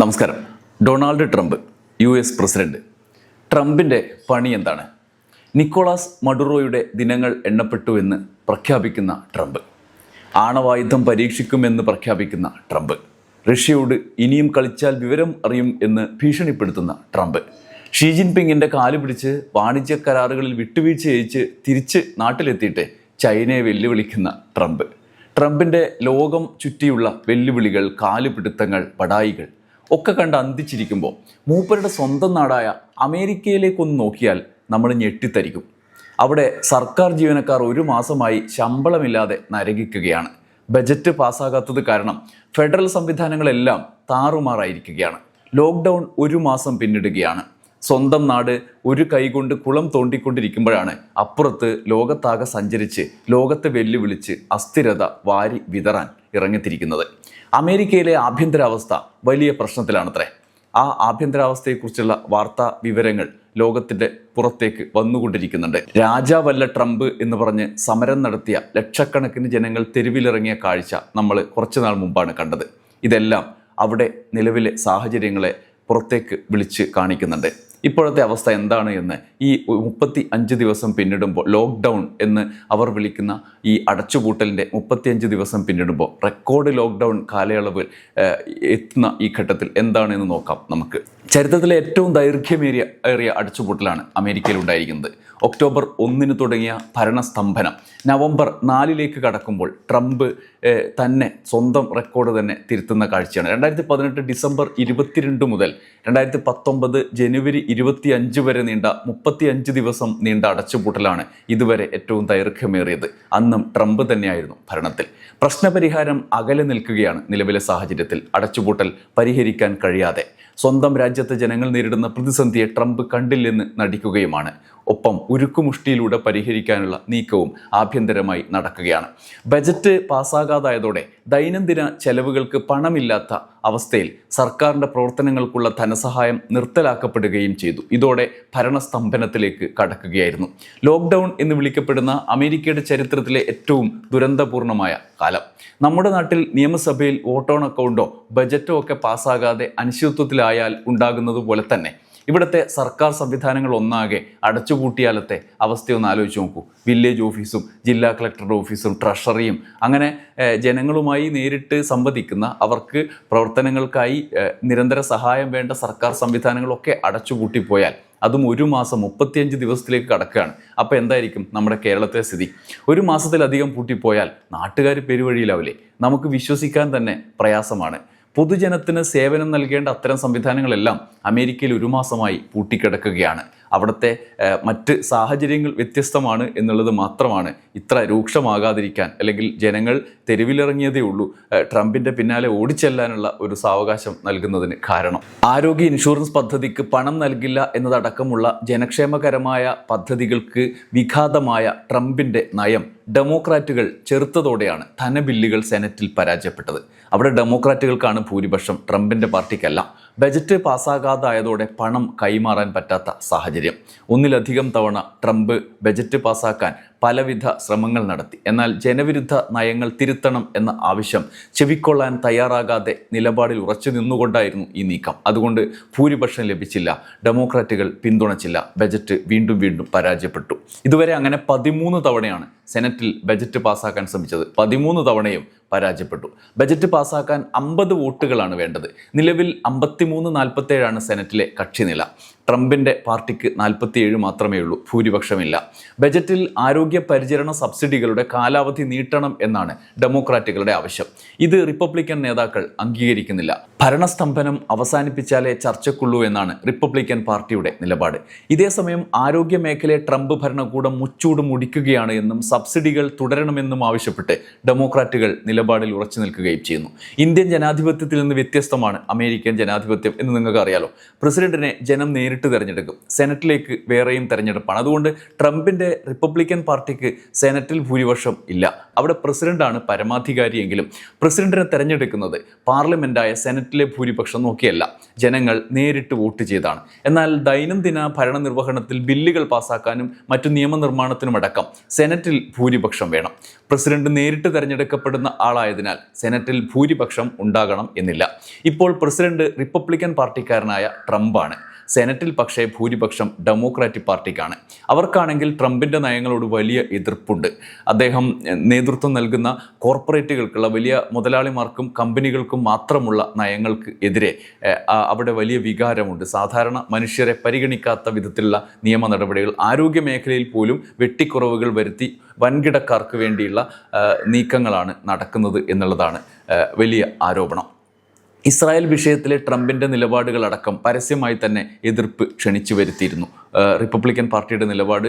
നമസ്കാരം. Donald Trump U S president. ട്രംപിന്റെ പണി എന്താണ്? നിക്കോളാസ് മഡുറോയുടെ ദിനങ്ങൾ എണ്ണപ്പെട്ടു എന്ന് പ്രഖ്യാപിക്കുന്ന ട്രംപ്. ആണവായുധം പരീക്ഷിക്കുമെന്ന് പ്രഖ്യാപിക്കുന്ന ട്രംപ്. റഷ്യയോട് ഇനിയും കളിച്ചാൽ വിവരം അറിയും എന്ന് ഭീഷണിപ്പെടുത്തുന്ന ട്രംപ്. ഷീ ജിൻപിങ്ങിന്റെ കാൽ പിടിച്ച് വാണിജ്യ കരാറുകളിൽ വിട്ടുവീഴ്ച ചെയ്യിച്ച് തിരിച്ച് നാട്ടിലെത്തിയിട്ട് ചൈനയെ വെല്ലുവിളിക്കുന്ന ട്രംപ്. ട്രംപിന്റെ ലോകം ചുറ്റിയുള്ള വെല്ലുവിളികൾ കാലുപിടുത്തങ്ങൾ പടായികൾ ഒക്കെ കണ്ട് അന്തിച്ചിരിക്കുമ്പോൾ മൂപ്പരുടെ സ്വന്തം നാടായ അമേരിക്കയിലേക്കൊന്ന് നോക്കിയാൽ നമ്മൾ ഞെട്ടിത്തരിക്കും. അവിടെ സർക്കാർ ജീവനക്കാർ ഒരു മാസമായി ശമ്പളമില്ലാതെ നരകിക്കുകയാണ്. ബജറ്റ് പാസ്സാകാത്തത് കാരണം ഫെഡറൽ സംവിധാനങ്ങളെല്ലാം താറുമാറായിരിക്കുകയാണ്. ലോക്ക്ഡൗൺ ഒരു മാസം പിന്നിടുകയാണ്. സ്വന്തം നാട് ഒരു കൈകൊണ്ട് കുളം തോണ്ടിക്കൊണ്ടിരിക്കുമ്പോഴാണ് അപ്പുറത്ത് ലോകത്താകെ സഞ്ചരിച്ച് ലോകത്തെ വെല്ലുവിളിച്ച് അസ്ഥിരത വാരി വിതറാൻ ഇറങ്ങിത്തിരിക്കുന്നത്. അമേരിക്കയിലെ ആഭ്യന്തരാവസ്ഥ വലിയ പ്രശ്നത്തിലാണത്രേ. ആ ആഭ്യന്തരാവസ്ഥയെക്കുറിച്ചുള്ള വാർത്താ വിവരങ്ങൾ ലോകത്തിന്റെ പുറത്തേക്ക് വന്നുകൊണ്ടിരിക്കുന്നുണ്ട്. രാജാവല്ല ട്രംപ് എന്ന് പറഞ്ഞ് സമരം നടത്തിയ ലക്ഷക്കണക്കിന് ജനങ്ങൾ തെരുവിലിറങ്ങിയ കാഴ്ച നമ്മൾ കുറച്ചു നാൾ മുമ്പാണ് കണ്ടത്. ഇതെല്ലാം അവിടെ നിലവിലെ സാഹചര്യങ്ങളെ പുറത്തേക്ക് വിളിച്ച് കാണിക്കുന്നുണ്ട്. ഇപ്പോഴത്തെ അവസ്ഥ എന്താണ് എന്ന് ഈ മുപ്പത്തി അഞ്ച് ദിവസം പിന്നിടുമ്പോൾ ലോക്ക്ഡൗൺ എന്ന് അവർ വിളിക്കുന്ന ഈ അടച്ചുപൂട്ടലിന്റെ മുപ്പത്തിയഞ്ച് ദിവസം പിന്നിടുമ്പോൾ റെക്കോർഡ് ലോക്ക്ഡൗൺ കാലയളവിൽ എത്തുന്ന ഈ ഘട്ടത്തിൽ എന്താണെന്ന് നോക്കാം നമുക്ക്. ചരിത്രത്തിലെ ഏറ്റവും ദൈർഘ്യമേറിയ ഏറിയ അടച്ചുപൂട്ടലാണ് അമേരിക്കയിൽ ഉണ്ടായിരിക്കുന്നത്. ഒക്ടോബർ ഒന്നിന് തുടങ്ങിയ ഭരണസ്തംഭനം. നവംബർ നാലിലേക്ക് കടക്കുമ്പോൾ ട്രംപ് തന്നെ സ്വന്തം റെക്കോർഡ് തന്നെ തിരുത്തുന്ന കാഴ്ചയാണ്. രണ്ടായിരത്തി പതിനെട്ട് ഡിസംബർ ഇരുപത്തിരണ്ട് മുതൽ രണ്ടായിരത്തി പത്തൊമ്പത് ജനുവരി ഇരുപത്തി അഞ്ച് വരെ നീണ്ട മുപ്പത്തി അഞ്ച് ദിവസം നീണ്ട അടച്ചുപൂട്ടലാണ് ഇതുവരെ ഏറ്റവും ദൈർഘ്യമേറിയത്. അന്നും ട്രംപ് തന്നെയായിരുന്നു ഭരണത്തിൽ. പ്രശ്നപരിഹാരം അകലെ നിൽക്കുകയാണ് നിലവിലെ സാഹചര്യത്തിൽ. അടച്ചുപൂട്ടൽ പരിഹരിക്കാൻ കഴിയാതെ സ്വന്തം രാജ്യത്തെ ജനങ്ങൾ നേരിടുന്ന പ്രതിസന്ധിയെ ട്രംപ് കണ്ടില്ലെന്ന് നടിക്കുകയുമാണ്. ഒപ്പം ഉരുക്കുമുഷ്ടിയിലൂടെ പരിഹരിക്കാനുള്ള നീക്കവും ആഭ്യന്തരമായി നടക്കുകയാണ്. ബജറ്റ് പാസ്സാകാതായതോടെ ദൈനംദിന ചെലവുകൾക്ക് പണമില്ലാത്ത അവസ്ഥയിൽ സർക്കാരിന്റെ പ്രവർത്തനങ്ങൾക്കുള്ള ധനസഹായം നിർത്തലാക്കപ്പെടുകയും ചെയ്തു. ഇതോടെ ഭരണസ്തംഭനത്തിലേക്ക് കടക്കുകയായിരുന്നു. ലോക്ക്ഡൗൺ എന്ന് വിളിക്കപ്പെടുന്ന അമേരിക്കയുടെ ചരിത്രത്തിലെ ഏറ്റവും ദുരന്തപൂർണമായ കാലം. നമ്മുടെ നാട്ടിൽ നിയമസഭയിൽ വോട്ടോൺ അക്കൗണ്ടോ ബജറ്റോ ഒക്കെ പാസ്സാകാതെ അനിശ്ചിതത്വത്തിലായാൽ ഉണ്ടാകുന്നത് പോലെ തന്നെ ഇവിടുത്തെ സർക്കാർ സംവിധാനങ്ങൾ ഒന്നാകെ അടച്ചുപൂട്ടിയാലത്തെ അവസ്ഥയൊന്ന് ആലോചിച്ച് നോക്കൂ. വില്ലേജ് ഓഫീസും ജില്ലാ കളക്ടറുടെ ഓഫീസും ട്രഷറിയും അങ്ങനെ ജനങ്ങളുമായി നേരിട്ട് സംവദിക്കുന്ന അവർക്ക് പ്രവർത്തനങ്ങൾക്കായി നിരന്തര സഹായം വേണ്ട സർക്കാർ സംവിധാനങ്ങളൊക്കെ അടച്ചുപൂട്ടിപ്പോയാൽ അതും ഒരു മാസം മുപ്പത്തിയഞ്ച് ദിവസത്തിലേക്ക് കടക്കുകയാണ്. അപ്പോൾ എന്തായിരിക്കും നമ്മുടെ കേരളത്തിലെ സ്ഥിതി? ഒരു മാസത്തിലധികം പൂട്ടിപ്പോയാൽ നാട്ടുകാർ പെരുവഴിയിലാവില്ലേ? നമുക്ക് വിശ്വസിക്കാൻ തന്നെ പ്രയാസമാണ്. പൊതുജനത്തിന് സേവനം നൽകേണ്ട അത്തരം സംവിധാനങ്ങളെല്ലാം അമേരിക്കയിൽ ഒരു മാസമായി പൂട്ടിക്കിടക്കുകയാണ്. അവിടുത്തെ മറ്റ് സാഹചര്യങ്ങൾ വ്യത്യസ്തമാണ് എന്നുള്ളത് മാത്രമാണ് ഇത്ര രൂക്ഷമാകാതിരിക്കാൻ. അല്ലെങ്കിൽ ജനങ്ങൾ തെരുവിലിറങ്ങിയതേ ഉള്ളൂ. ട്രംപിന്റെ പിന്നാലെ ഓടിച്ചെല്ലാനുള്ള ഒരു സാവകാശം നൽകുന്നതിന് കാരണം. ആരോഗ്യ ഇൻഷുറൻസ് പദ്ധതിക്ക് പണം നൽകില്ല എന്നതടക്കമുള്ള ജനക്ഷേമകരമായ പദ്ധതികൾക്ക് വിഘാതമായ ട്രംപിന്റെ നയം ഡെമോക്രാറ്റുകൾ ചെറുത്തതോടെയാണ് ധനബില്ലുകൾ സെനറ്റിൽ പരാജയപ്പെട്ടത്. അവിടെ ഡെമോക്രാറ്റുകൾക്കാണ് ഭൂരിപക്ഷം ട്രംപിന്റെ പാർട്ടിക്കല്ല. ബജറ്റ് പാസ്സാകാതായതോടെ പണം കൈമാറാൻ പറ്റാത്ത സാഹചര്യം. ഒന്നിലധികം തവണ ട്രംപ് ബജറ്റ് പാസ്സാക്കാൻ പലവിധ ശ്രമങ്ങൾ നടത്തി. എന്നാൽ ജനവിരുദ്ധ നയങ്ങൾ തിരുത്തണം എന്ന ആവശ്യം ചെവിക്കൊള്ളാൻ തയ്യാറാകാതെ നിലപാടിൽ ഉറച്ചു നിന്നുകൊണ്ടായിരുന്നു ഈ നീക്കം. അതുകൊണ്ട് ഭൂരിപക്ഷം ലഭിച്ചില്ല ഡെമോക്രാറ്റുകൾ പിന്തുണച്ചില്ല ബജറ്റ് വീണ്ടും വീണ്ടും പരാജയപ്പെട്ടു. ഇതുവരെ അങ്ങനെ പതിമൂന്ന് തവണയാണ് സെനറ്റിൽ ബജറ്റ് പാസ്സാക്കാൻ ശ്രമിച്ചത്. പതിമൂന്ന് തവണയും പരാജയപ്പെട്ടു. ബജറ്റ് പാസ്സാക്കാൻ അമ്പത് വോട്ടുകളാണ് വേണ്ടത്. നിലവിൽ അമ്പത്തിമൂന്ന് നാൽപ്പത്തേഴാണ് സെനറ്റിലെ കക്ഷിനില. ട്രംപിന്റെ പാർട്ടിക്ക് നാൽപ്പത്തിയേഴ് മാത്രമേ ഉള്ളൂ. ഭൂരിപക്ഷമില്ല. ബജറ്റിൽ ആരോഗ്യ പരിചരണ സബ്സിഡികളുടെ കാലാവധി നീട്ടണം എന്നാണ് ഡെമോക്രാറ്റുകളുടെ ആവശ്യം. ഇത് റിപ്പബ്ലിക്കൻ നേതാക്കൾ അംഗീകരിക്കുന്നില്ല. ഭരണസ്തംഭനം അവസാനിപ്പിച്ചാലേ ചർച്ചക്കുള്ളൂ എന്നാണ് റിപ്പബ്ലിക്കൻ പാർട്ടിയുടെ നിലപാട്. ഇതേസമയം ആരോഗ്യ മേഖലയെ ട്രംപ് ഭരണകൂടം മുച്ചൂട് മുടിക്കുകയാണ് എന്നും സബ്സിഡികൾ തുടരണമെന്നും ആവശ്യപ്പെട്ട് ഡെമോക്രാറ്റുകൾ നിലപാടിൽ ഉറച്ചു നിൽക്കുകയും ചെയ്യുന്നു. ഇന്ത്യൻ ജനാധിപത്യത്തിൽ നിന്ന് വ്യത്യസ്തമാണ് അമേരിക്കൻ ജനാധിപത്യം എന്ന് നിങ്ങൾക്ക് അറിയാലോ പ്രസിഡന്റിനെ ജനം നേരിട്ട് തിരഞ്ഞെടുക്കും. സെനറ്റിലേക്ക് വേറെയും തിരഞ്ഞെടുപ്പാണ്. അതുകൊണ്ട് ട്രംപിന്റെ റിപ്പബ്ലിക്കൻ പാർട്ടിക്ക് സെനറ്റിൽ ഭൂരിപക്ഷം ഇല്ല. അവിടെ പ്രസിഡന്റാണ് പരമാധികാരിയെങ്കിലും. പ്രസിഡന്റിനെ തിരഞ്ഞെടുക്കുന്നത് പാർലമെന്റായ സെനറ്റിലെ ഭൂരിപക്ഷം നോക്കിയല്ല. ജനങ്ങൾ നേരിട്ട് വോട്ട് ചെയ്താണ്. എന്നാൽ ദൈനംദിന ഭരണനിർവഹണത്തിൽ ബില്ലുകൾ പാസാക്കാനും മറ്റു നിയമനിർമ്മാണത്തിനുമടക്കം സെനറ്റിൽ ഭൂരിപക്ഷം വേണം. പ്രസിഡന്റ് നേരിട്ട് തിരഞ്ഞെടുക്കപ്പെടുന്ന ആളായതിനാൽ സെനറ്റിൽ ഭൂരിപക്ഷം ഉണ്ടാകണം എന്നില്ല. ഇപ്പോൾ പ്രസിഡന്റ് റിപ്പബ്ലിക്കൻ പാർട്ടിക്കാരനായ ട്രംപാണ്. സെനറ്റിൽ പക്ഷേ ഭൂരിപക്ഷം ഡെമോക്രാറ്റിക് പാർട്ടിക്കാണ്. അവർക്കാണെങ്കിൽ ട്രംപിന്റെ നയങ്ങളോട് വലിയ എതിർപ്പുണ്ട്. അദ്ദേഹം നേതൃത്വം നൽകുന്ന കോർപ്പറേറ്റുകൾക്കുള്ള വലിയ മുതലാളിമാർക്കും കമ്പനികൾക്കും മാത്രമുള്ള നയങ്ങൾക്ക് എതിരെ അവിടെ വലിയ വികാരമുണ്ട്. സാധാരണ മനുഷ്യരെ പരിഗണിക്കാത്ത വിധത്തിലുള്ള നിയമ നടപടികൾ ആരോഗ്യ മേഖലയിൽ പോലും വെട്ടിക്കുറവുകൾ വരുത്തി വൻകിടക്കാർക്ക് വേണ്ടിയുള്ള നീക്കങ്ങളാണ് നടക്കുന്നത് എന്നുള്ളതാണ് വലിയ ആരോപണം. ഇസ്രായേൽ വിഷയത്തിലെ ട്രംപിന്റെ നിലപാടുകളടക്കം പരസ്യമായി തന്നെ എതിർപ്പ് ക്ഷണിച്ചു വരുത്തിയിരുന്നു. റിപ്പബ്ലിക്കൻ പാർട്ടിയുടെ നിലപാട്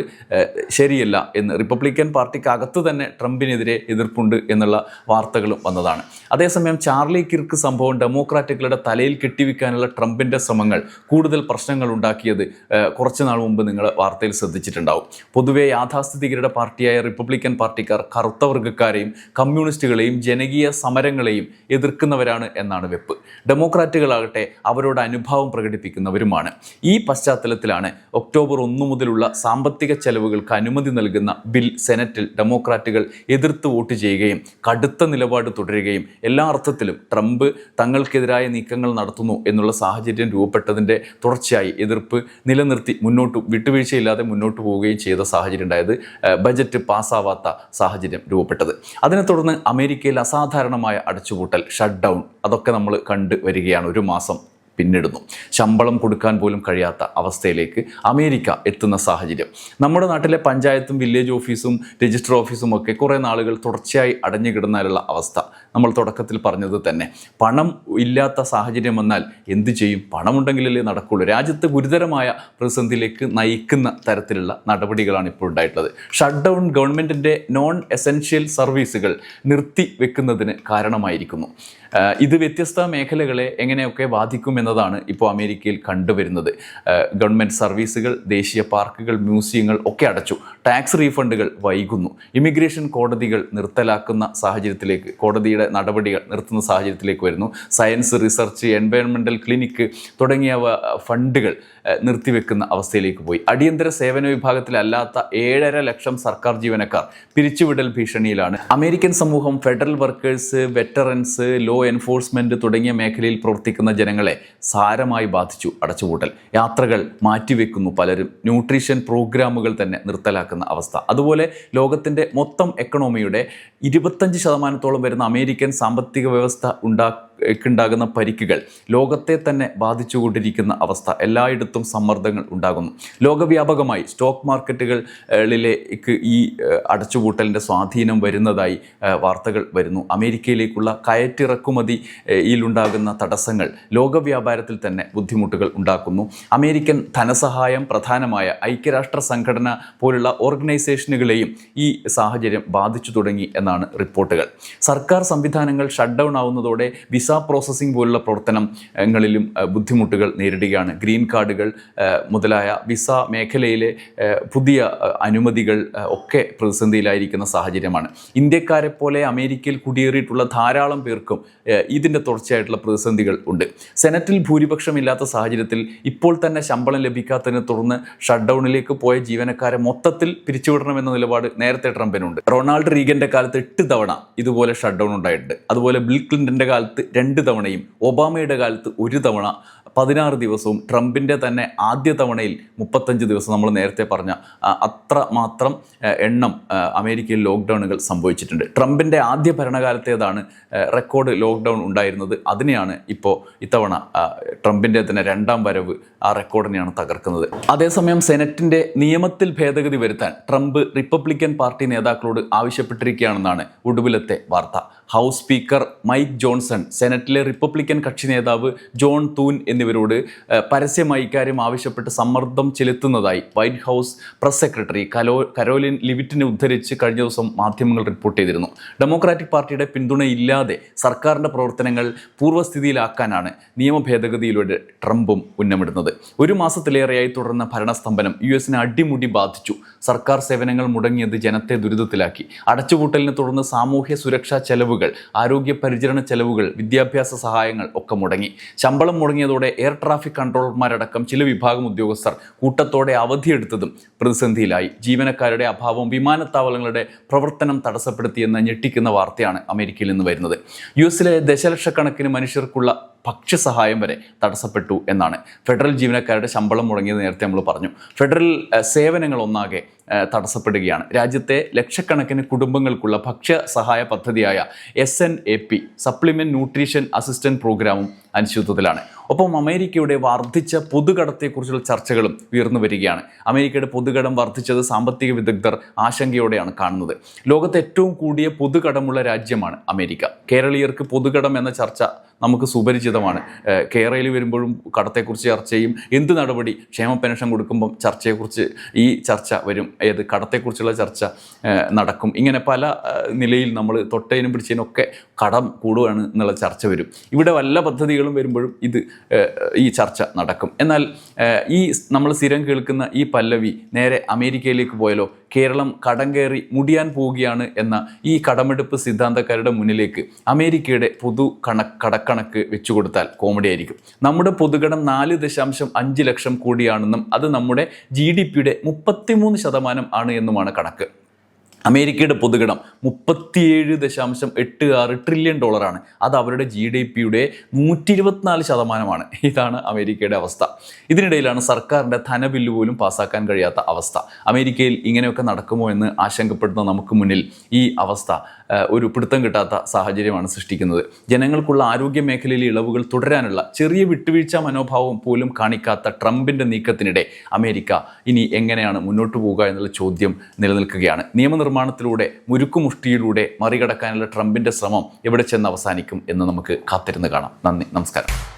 ശരിയല്ല എന്ന് റിപ്പബ്ലിക്കൻ പാർട്ടിക്കകത്ത് തന്നെ ട്രംപിനെതിരെ എതിർപ്പുണ്ട് എന്നുള്ള വാർത്തകളും വന്നതാണ്. അതേസമയം ചാർലി കിർക്ക് സംഭവം ഡെമോക്രാറ്റുകളുടെ തലയിൽ കെട്ടിവെക്കാനുള്ള ട്രംപിന്റെ ശ്രമങ്ങൾ കൂടുതൽ പ്രശ്നങ്ങൾ ഉണ്ടാക്കിയത് കുറച്ച് നാൾ മുമ്പ് നിങ്ങൾ വാർത്തയിൽ ശ്രദ്ധിച്ചിട്ടുണ്ടാവും. പൊതുവെ യാഥാസ്ഥിതികരുടെ പാർട്ടിയായ റിപ്പബ്ലിക്കൻ പാർട്ടിക്കാർ കറുത്ത വർഗക്കാരെയും കമ്മ്യൂണിസ്റ്റുകളെയും ജനകീയ സമരങ്ങളെയും എതിർക്കുന്നവരാണ് എന്നാണ് വെപ്പ്. ഡെമോക്രാറ്റുകളാകട്ടെ അവരോട് അനുഭാവം പ്രകടിപ്പിക്കുന്നവരുമാണ്. ഈ പശ്ചാത്തലത്തിലാണ് ഒക്ടോബർ ഒന്ന് മുതലുള്ള സാമ്പത്തിക ചെലവുകൾക്ക് അനുമതി നൽകുന്ന ബിൽ സെനറ്റിൽ ഡെമോക്രാറ്റുകൾ എതിർത്ത് വോട്ട് ചെയ്യുകയും കടുത്ത നിലപാട് തുടരുകയും എല്ലാ അർത്ഥത്തിലും ട്രംപ് തങ്ങൾക്കെതിരായ നീക്കങ്ങൾ നടത്തുന്നു എന്നുള്ള സാഹചര്യം രൂപപ്പെട്ടതിന്റെ തുടർച്ചയായി എതിർപ്പ് നിലനിർത്തി മുന്നോട്ട് വിട്ടുവീഴ്ചയില്ലാതെ മുന്നോട്ട് പോവുകയും ചെയ്ത സാഹചര്യം ഉണ്ടായത് ബജറ്റ് പാസ്സാവാത്ത സാഹചര്യം രൂപപ്പെട്ടത്. അതിനെ തുടർന്ന് അമേരിക്കയിൽ അസാധാരണമായ അടച്ചുപൂട്ടൽ ഷട്ട് ഡൗൺ അതൊക്കെ നമ്മൾ കണ്ടു വരികയാണ് ഒരു മാസം. പിന്നിടുന്നു. ശമ്പളം കൊടുക്കാൻ പോലും കഴിയാത്ത അവസ്ഥയിലേക്ക് അമേരിക്ക എത്തുന്ന സാഹചര്യം. നമ്മുടെ നാട്ടിലെ പഞ്ചായത്തും വില്ലേജ് ഓഫീസും രജിസ്റ്റർ ഓഫീസും ഒക്കെ കുറേ നാളുകൾ തുടർച്ചയായി അടഞ്ഞു കിടന്നാലുള്ള അവസ്ഥ നമ്മൾ തുടക്കത്തിൽ പറഞ്ഞത് തന്നെ. പണം ഇല്ലാത്ത സാഹചര്യം വന്നാൽ എന്ത് ചെയ്യും? പണമുണ്ടെങ്കിലല്ലേ നടക്കുള്ളൂ. രാജ്യത്ത് ഗുരുതരമായ പ്രതിസന്ധിയിലേക്ക് നയിക്കുന്ന തരത്തിലുള്ള നടപടികളാണ് ഇപ്പോൾ ഉണ്ടായിട്ടുള്ളത്. ഷട്ട് ഡൗൺ ഗവൺമെന്റിന്റെ നോൺ എസെൻഷ്യൽ സർവീസുകൾ നിർത്തി വെക്കുന്നതിന് കാരണമായിരിക്കുന്നു. ഇത് വ്യത്യസ്ത മേഖലകളെ എങ്ങനെയൊക്കെ ബാധിക്കും എന്നതാണ് ഇപ്പോൾ അമേരിക്കയിൽ കണ്ടുവരുന്നത്. ഗവൺമെന്റ് സർവീസുകൾ ദേശീയ പാർക്കുകൾ മ്യൂസിയങ്ങൾ ഒക്കെ അടച്ചു. ടാക്സ് റീഫണ്ടുകൾ വൈകുന്നു. ഇമിഗ്രേഷൻ കോടതികൾ നിർത്തലാക്കുന്ന സാഹചര്യത്തിലേക്ക് കോടതിയുടെ നടപടികൾ നിർത്തുന്ന സാഹചര്യത്തിലേക്ക് വരുന്നു. സയൻസ് റിസർച്ച് എൻവയോൺമെന്റൽ ക്ലിനിക്ക് തുടങ്ങിയവ ഫണ്ടുകൾ നിർത്തിവെക്കുന്ന അവസ്ഥയിലേക്ക് പോയി. അടിയന്തര സേവന വിഭാഗത്തിലല്ലാത്ത ഏഴര ലക്ഷം സർക്കാർ ജീവനക്കാർ പിരിച്ചുവിടൽ ഭീഷണിയിലാണ്. അമേരിക്കൻ സമൂഹം federal workers veterans law enforcement തുടങ്ങിയ മേഖലയിൽ പ്രവർത്തിക്കുന്ന ജനങ്ങളെ സാരമായി ബാധിച്ചു അടച്ചുപൂട്ടൽ. യാത്രകൾ മാറ്റിവെക്കുന്നു പലരും. ന്യൂട്രീഷൻ പ്രോഗ്രാമുകൾ തന്നെ നിർത്തലാക്കുന്ന അവസ്ഥ. അതുപോലെ ലോകത്തിന്റെ മൊത്തം എക്കണോമിയുടെ ഇരുപത്തഞ്ച് ശതമാനത്തോളം വരുന്ന അമേരിക്കൻ സാമ്പത്തിക വ്യവസ്ഥ ഉണ്ടാ ഉണ്ടാകുന്ന പരിക്കുകൾ ലോകത്തെ തന്നെ ബാധിച്ചുകൊണ്ടിരിക്കുന്ന അവസ്ഥ എല്ലായിടത്തും സമ്മർദ്ദങ്ങൾ ഉണ്ടാകുന്നു. ലോകവ്യാപകമായി സ്റ്റോക്ക് മാർക്കറ്റുകളിലേക്ക് ഈ അടച്ചുപൂട്ടലിന്റെ സ്വാധീനം വരുന്നതായി വാർത്തകൾ വരുന്നു. അമേരിക്കയിലേക്കുള്ള കയറ്റിറക്കുമതി കയറ്റിറക്കുമതിയിലുണ്ടാകുന്ന തടസ്സങ്ങൾ ലോകവ്യാപാരത്തിൽ തന്നെ ബുദ്ധിമുട്ടുകൾ ഉണ്ടാക്കുന്നു. അമേരിക്കൻ ധനസഹായം പ്രധാനമായ ഐക്യരാഷ്ട്ര സംഘടന പോലുള്ള ഓർഗനൈസേഷനുകളെയും ഈ സാഹചര്യം ബാധിച്ചു തുടങ്ങി എന്നാണ് റിപ്പോർട്ടുകൾ. സർക്കാർ സംവിധാനങ്ങൾ ഷട്ട് ഡൗൺ ആവുന്നതോടെ വിസ പ്രോസസ്സിംഗ് പോലുള്ള പ്രവർത്തനങ്ങളിലും ബുദ്ധിമുട്ടുകൾ നേരിടുകയാണ്. ഗ്രീൻ കാർഡുകൾ മുതലായ വിസ മേഖലയിലെ പുതിയ അനുമതികൾ ഒക്കെ പ്രതിസന്ധിയിലായിരിക്കുന്ന സാഹചര്യമാണ്. ഇന്ത്യക്കാരെ പോലെ അമേരിക്കയിൽ കുടിയേറിയിട്ടുള്ള ധാരാളം പേർക്കും ഇതിന്റെ തുടർച്ചയായിട്ടുള്ള പ്രതിസന്ധികൾ ഉണ്ട്. സെനറ്റിൽ ഭൂരിപക്ഷമില്ലാത്ത സാഹചര്യത്തിൽ ഇപ്പോൾ തന്നെ ശമ്പളം ലഭിക്കാത്തതിനെ തുടർന്ന് ഷട്ട് ഡൗണിലേക്ക് പോയ ജീവനക്കാരെ മൊത്തത്തിൽ പിരിച്ചുവിടണമെന്ന നിലപാട് നേരത്തെ ട്രംപിനുണ്ട്. റൊണാൾഡ് റീഗന്റെ കാലത്ത് എട്ട് തവണ ഇതുപോലെ ഷട്ട് ഡൗൺ ഉണ്ടായിട്ടുണ്ട്. അതുപോലെ ബിൽ ക്ലിന്റന്റെ കാലത്ത് രണ്ട് തവണയും ഒബാമയുടെ കാലത്ത് ഒരു തവണ പതിനാറ് ദിവസവും ട്രംപിന്റെ തന്നെ ആദ്യ തവണയിൽ മുപ്പത്തഞ്ച് ദിവസം നമ്മൾ നേരത്തെ പറഞ്ഞ അത്ര മാത്രം എണ്ണം അമേരിക്കയിൽ ലോക്ക്ഡൗണുകൾ സംഭവിച്ചിട്ടുണ്ട്. ട്രംപിന്റെ ആദ്യ ഭരണകാലത്തേതാണ് റെക്കോർഡ് ലോക്ക്ഡൗൺ ഉണ്ടായിരുന്നത്. അതിനെയാണ് ഇപ്പോൾ ഇത്തവണ ട്രംപിന്റെ തന്നെ രണ്ടാം വരവ് ആ റെക്കോർഡിനെയാണ് തകർക്കുന്നത്. അതേസമയം സെനറ്റിന്റെ നിയമത്തിൽ ഭേദഗതി വരുത്താൻ ട്രംപ് റിപ്പബ്ലിക്കൻ പാർട്ടി നേതാക്കളോട് ആവശ്യപ്പെട്ടിരിക്കുകയാണെന്നാണ് ഒടുവിലത്തെ വാർത്ത. ഹൗസ് സ്പീക്കർ മൈക്ക് ജോൺസൺ സെനറ്റിലെ റിപ്പബ്ലിക്കൻ കക്ഷി നേതാവ് ജോൺ തൂൻ എന്നിവരോട് പരസ്യമായി ഇക്കാര്യം ആവശ്യപ്പെട്ട് സമ്മർദ്ദം ചെലുത്തുന്നതായി വൈറ്റ് ഹൗസ് പ്രസ് സെക്രട്ടറി കലോ കരോലിൻ ലിവിറ്റിനെ ഉദ്ധരിച്ച് കഴിഞ്ഞ ദിവസം മാധ്യമങ്ങൾ റിപ്പോർട്ട് ചെയ്തിരുന്നു. ഡെമോക്രാറ്റിക് പാർട്ടിയുടെ പിന്തുണയില്ലാതെ സർക്കാരിന്റെ പ്രവർത്തനങ്ങൾ പൂർവസ്ഥിതിയിലാക്കാനാണ് നിയമ ഭേദഗതിയിലൂടെ ട്രംപും ഉന്നമിടുന്നത്. ഒരു മാസത്തിലേറെയായി തുടർന്ന ഭരണസ്തംഭനം യു എസിനെ അടിമുടി ബാധിച്ചു. സർക്കാർ സേവനങ്ങൾ മുടങ്ങിയത് ജനത്തെ ദുരിതത്തിലാക്കി. അടച്ചുപൂട്ടലിനെ തുടർന്ന് സാമൂഹ്യ സുരക്ഷാ ചെലവുകൾ ആരോഗ്യ പരിചരണ ചെലവുകൾ വിദ്യാഭ്യാസ സഹായങ്ങൾ ഒക്കെ മുടങ്ങി. ശമ്പളം മുടങ്ങിയതോടെ എയർ ട്രാഫിക് കൺട്രോളർമാരടക്കം ചില വിഭാഗം ഉദ്യോഗസ്ഥർ കൂട്ടത്തോടെ അവധിയെടുത്തതും പ്രതിസന്ധിയിലായി. ജീവനക്കാരുടെ അഭാവം വിമാനത്താവളങ്ങളുടെ പ്രവർത്തനം തടസ്സപ്പെടുത്തിയെന്ന ഞെട്ടിക്കുന്ന വാർത്തയാണ് അമേരിക്കയിൽ നിന്ന് വരുന്നത്. യു എസിലെ ദശലക്ഷക്കണക്കിന് മനുഷ്യർക്കുള്ള ഭക്ഷ്യസഹായം വരെ തടസ്സപ്പെട്ടു എന്നാണ്. ഫെഡറൽ ജീവനക്കാരുടെ ശമ്പളം മുടങ്ങിയത് നേരത്തെ നമ്മൾ പറഞ്ഞു. ഫെഡറൽ സേവനങ്ങൾ ഒന്നാകെ തടസ്സപ്പെടുകയാണ്. രാജ്യത്തെ ലക്ഷക്കണക്കിന് കുടുംബങ്ങൾക്കുള്ള ഭക്ഷ്യ സഹായ പദ്ധതിയായ S N A P supplement nutrition assistant പ്രോഗ്രാമും അനിശ്ചിതത്വത്തിലാണ് ഒപ്പം അമേരിക്കയുടെ വർദ്ധിച്ച പൊതുകടത്തെക്കുറിച്ചുള്ള ചർച്ചകളും ഉയർന്നു വരികയാണ്. അമേരിക്കയുടെ പൊതുകടം വർദ്ധിച്ചത് സാമ്പത്തിക വിദഗ്ധർ ആശങ്കയോടെയാണ് കാണുന്നത്. ലോകത്തെ ഏറ്റവും കൂടിയ പൊതുകടമുള്ള രാജ്യമാണ് അമേരിക്ക. കേരളീയർക്ക് പൊതുകടം എന്ന ചർച്ച നമുക്ക് സുപരിചിതമാണ്. കേരളയിൽ വരുമ്പോഴും കടത്തെക്കുറിച്ച് ചർച്ച ചെയ്യും. എന്ത് നടപടി? ക്ഷേമ പെൻഷൻ കൊടുക്കുമ്പം ചർച്ചയെക്കുറിച്ച് ഈ ചർച്ച വരും. ഏത് കടത്തെക്കുറിച്ചുള്ള ചർച്ച നടക്കും. ഇങ്ങനെ പല നിലയിൽ നമ്മൾ തൊട്ടതിനും പിടിച്ചതിനും ഒക്കെ കടം കൂടുകയാണ് എന്നുള്ള ചർച്ച വരും. ഇവിടെ വല്ല പദ്ധതികളും വരുമ്പോഴും ഇത് ഈ ചർച്ച നടക്കും. എന്നാൽ ഈ നമ്മൾ സ്ഥിരം കേൾക്കുന്ന ഈ പല്ലവി നേരെ അമേരിക്കയിലേക്ക് പോയാലോ കേരളം കടം കയറി മുടിയാൻ പോവുകയാണ് എന്ന ഈ കടമെടുപ്പ് സിദ്ധാന്തക്കാരുടെ മുന്നിലേക്ക് അമേരിക്കയുടെ പൊതു കണ കടക്കണക്ക് വെച്ചു കൊടുത്താൽ കോമഡി ആയിരിക്കും. നമ്മുടെ പൊതുകടം നാല് ദശാംശം അഞ്ച് ലക്ഷം കോടിയാണെന്നും അത് നമ്മുടെ ജി ഡി പിയുടെ മുപ്പത്തിമൂന്ന് ശതമാനം ആണ് എന്നുമാണ് കണക്ക്. അമേരിക്കയുടെ പൊതുകടം മുപ്പത്തിയേഴ് ദശാംശം എട്ട് ആറ് ട്രില്യൺ ഡോളറാണ് അത് അവരുടെ ജി ഡി പിയുടെ നൂറ്റി ഇരുപത്തിനാല് ശതമാനമാണ്. ഇതാണ് അമേരിക്കയുടെ അവസ്ഥ. ഇതിനിടയിലാണ് സർക്കാരിന്റെ ധനബില്ല് പോലും പാസ്സാക്കാൻ കഴിയാത്ത അവസ്ഥ. അമേരിക്കയിൽ ഇങ്ങനെയൊക്കെ നടക്കുമോ എന്ന് ആശങ്കപ്പെടുന്ന നമുക്ക് മുന്നിൽ ഈ അവസ്ഥ ഒരു പിടുത്തം കിട്ടാത്ത സാഹചര്യമാണ് സൃഷ്ടിക്കുന്നത്. ജനങ്ങൾക്കുള്ള ആരോഗ്യ മേഖലയിലെ ഇളവുകൾ തുടരാനുള്ള ചെറിയ വിട്ടുവീഴ്ച മനോഭാവം പോലും കാണിക്കാത്ത ട്രംപിന്റെ നീക്കത്തിനിടെ അമേരിക്ക ഇനി എങ്ങനെയാണ് മുന്നോട്ട് പോകുക എന്നുള്ള ചോദ്യം നിലനിൽക്കുകയാണ്. നിയമനിർമ്മാണത്തിലൂടെ മുരുക്കുമുഷ്ടിയിലൂടെ മറികടക്കാനുള്ള ട്രംപിന്റെ ശ്രമം എവിടെ ചെന്ന് അവസാനിക്കും എന്ന് നമുക്ക് കാത്തിരുന്ന് കാണാം. നന്ദി നമസ്കാരം.